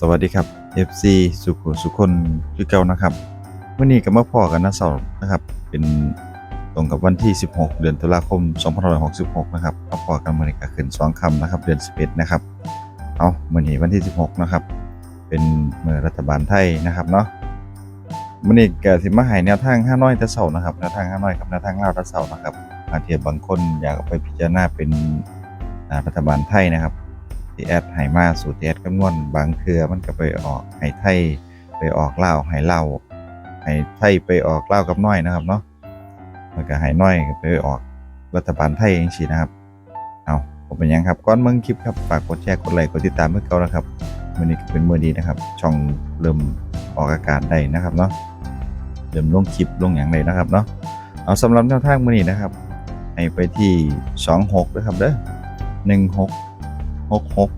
สวัสดีครับ FC สุขุสุคนคือเก่านะครับวันนี้ก็มาพอกันนะเสาร์นะครับ เป็นตรงกับวันที่ 16 เดือนตุลาคม 2566 นะครับมาพอกันมื่อนี้ก็ขึ้นสองคำนะครับ เดือน 11 นะครับ เอาเมื่อนี้วันที่ 16 นะครับ เป็นเมื่อรัฐบาลไทยนะครับเนาะมื่อนี้ก็สิมาให้แนวทางห้าน้อยต่เสาร์นะครับแนวทางห้าน้อยกับแนวทางเล่าต่เสาร์นะครับอาเทียบบางคนอยากไปพิจารณาเป็นรัฐบาลไทยนะครับ ที่แอดไห้มาสูตรที่แอดคำนวณบางเครือมันก็ไปออกไห้ไทยไปออกเล่าไห้เล่าไห้ไทยไปออกเล่ากับน้อยนะครับเนาะมันก็ไห้น้อยไปออกรัฐบาลไทยเองสินะครับเอาผมเป็นยังครับก่อนเมืองคลิปครับฝากกดแชร์กดไลค์กดติดตามเพื่อเก่านะครับมื่อนี้เป็นมือดีนะครับ ช่องเริ่มออกอากาศได้นะครับเนาะเริ่มลงคลิปลงอย่างไรนะครับเนาะเอาสำหรับแนวทางมือนี้นะครับให้ไปที่ 26นะครับเด้อ16 หกหก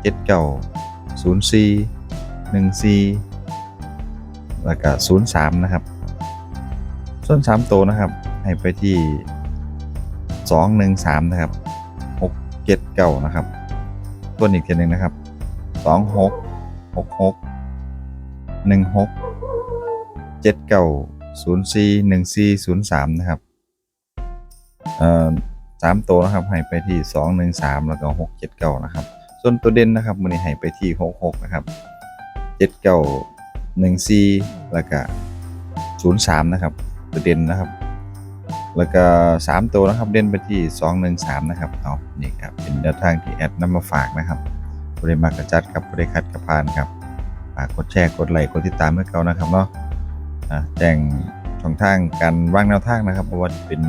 เจ็ดเก้าศูนย์สี่หนึ่งสี่แล้วก็ศูนย์สามนะครับ ส่วนสามตัวนะครับ ให้ไปที่สองหนึ่งสามนะครับหกเจ็ดเก้านะครับ ตัวอีกทีหนึ่งนะครับสองหกหกหกหนึ่งหกเจ็ดเก้าศูนย์สี่หนึ่งสี่ศูนย์สามนะครับ เอ่อ สามตัวนะครับให้ไปที่สองหนึ่งสามแล้วก็หกเจ็ดเก้านะครับ ส่วนตัวเด่นนะครับมันนี้ให้ไปที่หกหกนะครับเจ็ดเก้าหนึ่งซีแล้วก็ศูนย์สามนะครับ ตัวเด่นนะครับ แล้วก็สามตัวนะครับเด่นไปที่สองหนึ่งสามนะครับเอานี่ครับเป็นแนวทางที่แอดนำมาฝากนะครับบริมากระจัดกับบริคัดกระพานครับฝากกดแชร์กดไลค์กดติดตามเมื่อเก่านะครับเนาะอะแจ้งช่องทางการวางแนวทางนะครับเพราะว่าเป็น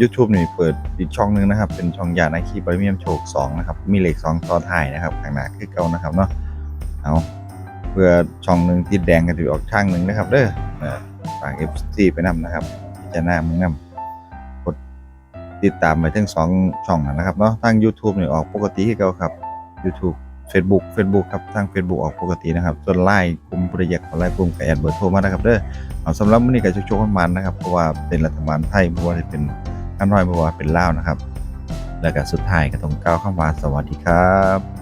YouTube นี่เปิดอีกช่องหนึงนะครับ เป็นช่องยานาคีบริเมียมโชค2นะครับ มีเลข2ตอนท้ายนะครับข้างหน้าคือเก่านะครับเนาะเอาเพื่อช่องหนึ่งที่แดงกันถือออกช่างหนึ่งนะครับ เด้อเออฝาก FC ไปนำนะครับพิจะหน้ามึงนำกดติดตามไปทั้งสองช่องนะครับเนาะทาง YouTube นี่ออกปกติคือเก่าครับ YouTube Facebook Facebook ครับทาง Facebook ออกปกตินะครับ ส่วนไลน์กลุ่มโปรเจกต์ของไลน์กลุ่มกับแอดเบอร์โทรมานะครับเด้อเอาสำหรับมื้อนี้ก็โชคๆมันๆนะครับเพราะว่าเป็นรัฐบาลไทยเพราะว่าเป็น อันน้อยบัวาเป็นเล่านะครับ แล้วก็สุดท้ายก็ต้องกล่าวคำว่าสวัสดีครับ